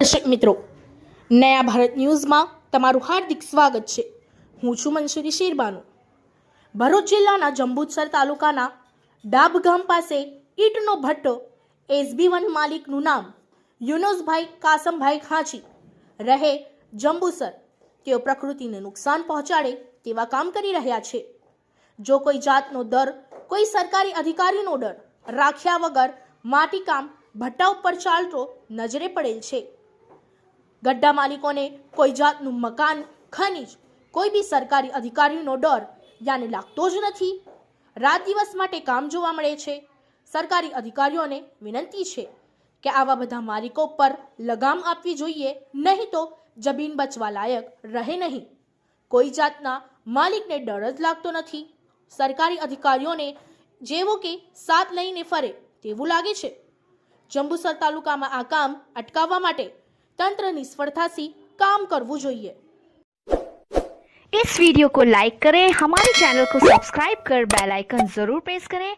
દર્શક મિત્રો, નયા ભારત ન્યૂઝમાં તમારું હાર્દિક સ્વાગત છે. હું છું મનસુરી શેરબાનુ. ભરૂચ જિલ્લાના જંબુસર તાલુકાના ડાબ ગામ પાસે ઈંટનો ભટ્ટો એસબી વન માલિકનું નામ યુનોસભાઈ કાસમભાઈ ખાંચી રહે જંબુસર. તેઓ પ્રકૃતિને નુકસાન પહોંચાડે તેવા કામ કરી રહ્યા છે. જો કોઈ જાતનો દર કોઈ સરકારી અધિકારીનો ડર રાખ્યા વગર માટીકામ ભટ્ટા ઉપર ચાલતો નજરે પડેલ છે. ગड्ढा માલિકોને કોઈ જાતનું મકાન, ખનીજ, કોઈ બી સરકારી અધિકારીનો ડર યાને લાગતો જ નથી. રાત દિવસ માટે કામ જોવા મળે છે. સરકારી અધિકારીઓને વિનંતી છે કે આવા બધા માલિકો પર લગામ આપવી જોઈએ, નહીં તો જમીન બચવા લાયક રહે નહીં. કોઈ જાતના માલિકને ડર જ લાગતો નથી. સરકારી અધિકારીઓને જેવો કે સાથ લઈને ફરે તેવું લાગે છે. જંબુસર તાલુકામાં આ કામ અટકાવવા માટે તંત્ર નિષ્ફળતાથી કામ કરવું જોઈએ इस वीडियो को लाइक करें हमारे चैनल को सब्सक्राइब कर बेल आइकन जरूर प्रेस करें